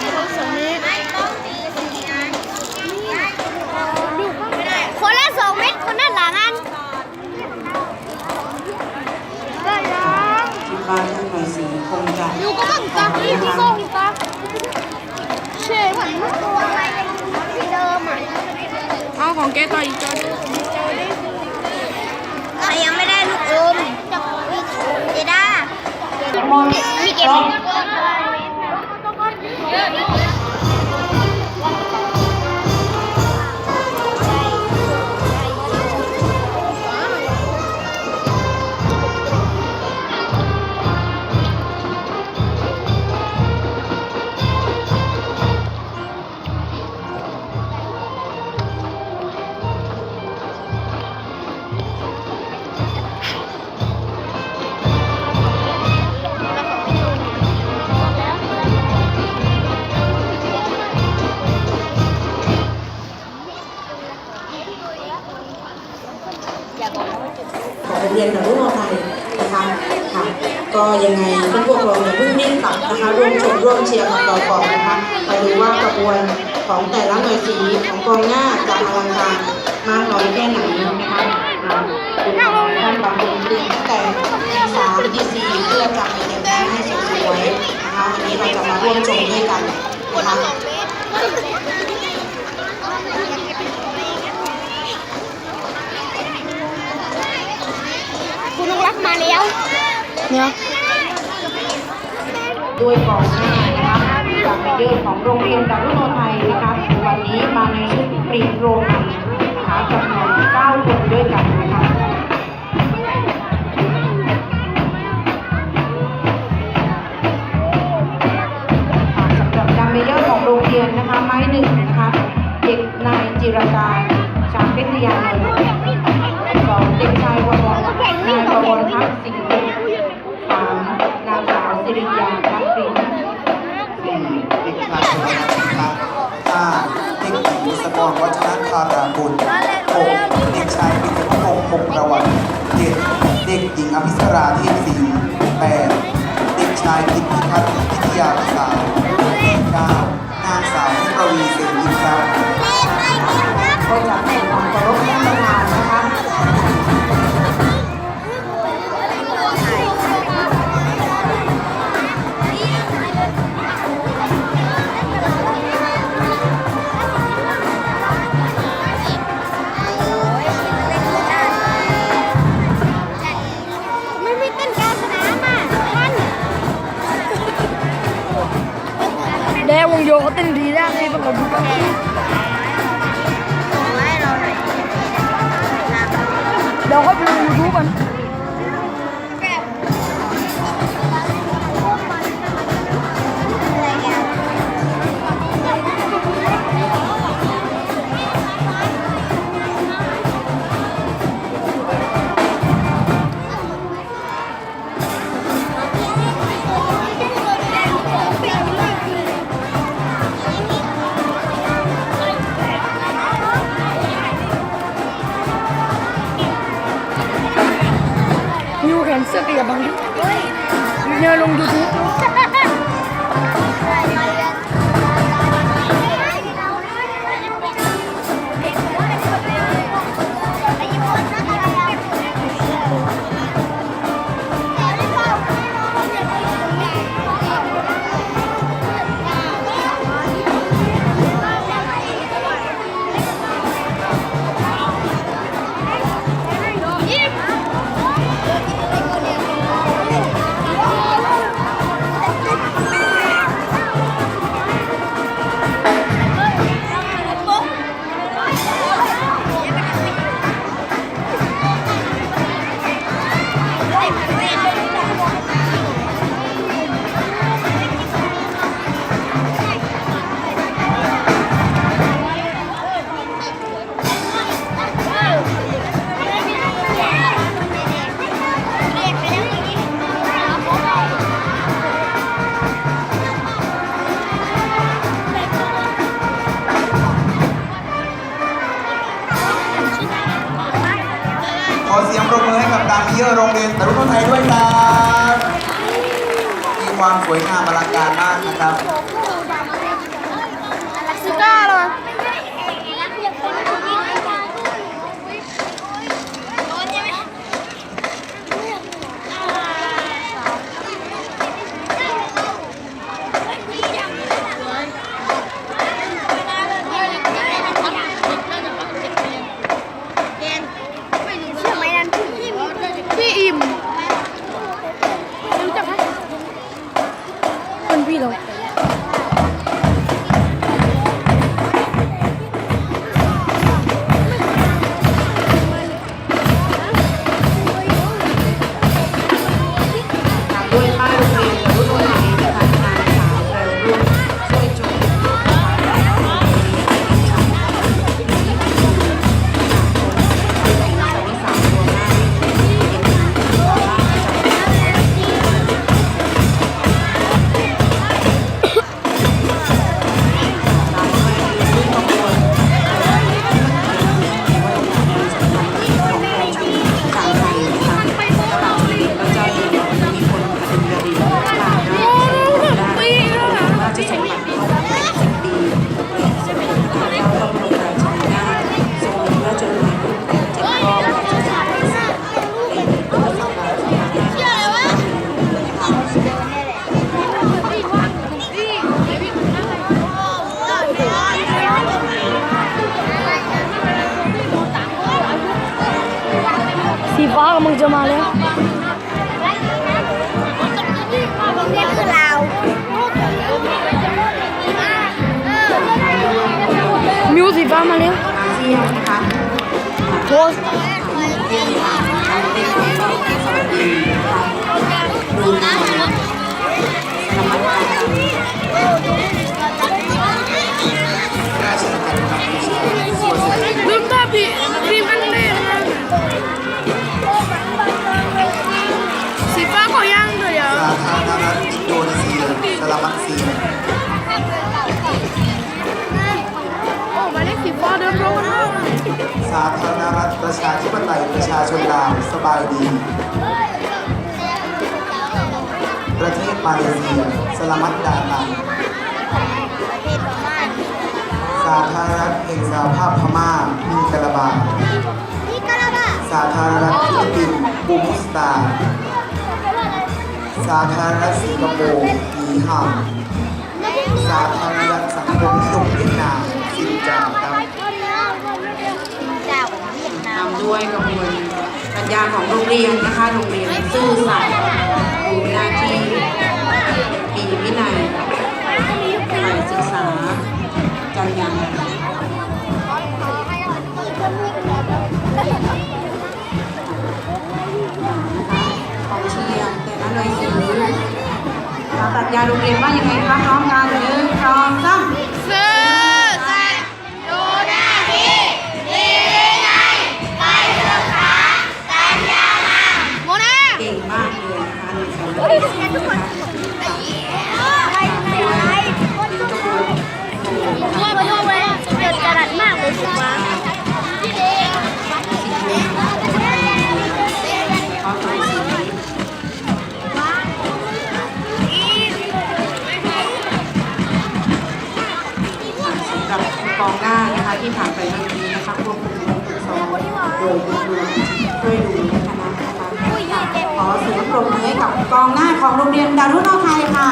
มคนสองเมตรคนละสองเม็ดคนละหลังอันได้ยังที่บ้านท่านหน่วยสีคงจะอยู่ก็ต้องตักนี่พี่ส่งตักเช่เหมือนตัวอะไรที่เดิมอะเอาของแกต่ออีกจอดูใครยังไม่ได้ลูกอมเจด้ามองมีเก็บ ขอเรียนกับรุ่นมอไทยนะคะค่ะก็ยังไงพวกเราอย่าเพิ่งนิ่งกลับนะคะร่วมชมร่วมเชียร์กับเราก่อนนะคะมาดูว่ากระบวนของแต่ละหน่วยสีของกองหน้าจะอลังการมากน้อยแค่ไหนนะคะท่านบางคนตื่นตั้งแต่ตีสามตีสี่เพื่อจะไปเตรียมหน้าให้สวยๆนะคะวันนี้เราจะมาร่วมชมด้วยกันนะคะ คุณ ลุงรักมาแล้วเนี่ยด้วยกองหน้านะครับจากเมเยอนของโรงเรียนดารุโนไทยนะครับวันนี้มาในชุดปรีโรงนนะคะจำนวน9คนด้วยกัน สี่เด็กชายชนนัทน์ห้าเด็กหญิงสกรวัฒนธาราบุญหกเด็กชายปิติพงศ์พงประวัติเจ็ดเด็กหญิงอภิสราเทพศรีแปดเด็กชายกิตติพัฒน์พิทยาสาวเก้านางสาวประวีเสนยินครับก็จะให้ความเคารพท่านประธานนะคม เดี๋ยวเขาไปลงยูทูบกัน เสื้อเปียก เสียงปรบมือให้กับดามเยอร์โรงเรียนตรุณไทยด้วยครับ มีความสวยงามอลังการมากนะครับ อิ่ม มึงจะมาแล้วนี่คือเรามิวสีฟ้ามาแล้วอาเซียนนะคะโพสต์ที่ทางเด็กของเราสวัสดีนะคะดูนะระ สาธารณรัฐประชาธิปไตยประชาชนลาวสบายดี ประเทศมาเลเซียสลามัดดาตันประเทศพม่าสาธารณรัฐแห่งสหภาพพม่ามีกระบาสาธารณรัฐฟิลิปปินส์บูมุสตา สาธารณรัฐสิงคโปร์นีฮาวสาธารณรัฐสังคมนิยมเวียดนามสินจาครับ เจ้าเวียดนาม นำ ด้วยกระบวนปรัญญาของโรงเรียนนะคะ โรงเรียนซื่อสัตย์ดูหน้าที่มีวินัยฝ่ายศึกษาจรรยาของเชียร์แต่ละหน่วยสีปรัญญาโรงเรียนว่ายังไงคะพร้อมกันหนึ่ง กองหน้านะคะที่ผ่านไปเมื่อกี้นะคะควบคุมการฝึกซ้อมโดยคุณครูช่วยดูคณะนะคะขอเสียงปรบมือให้กับกองหน้าของโรงเรียนดารุโนไทยค่ะ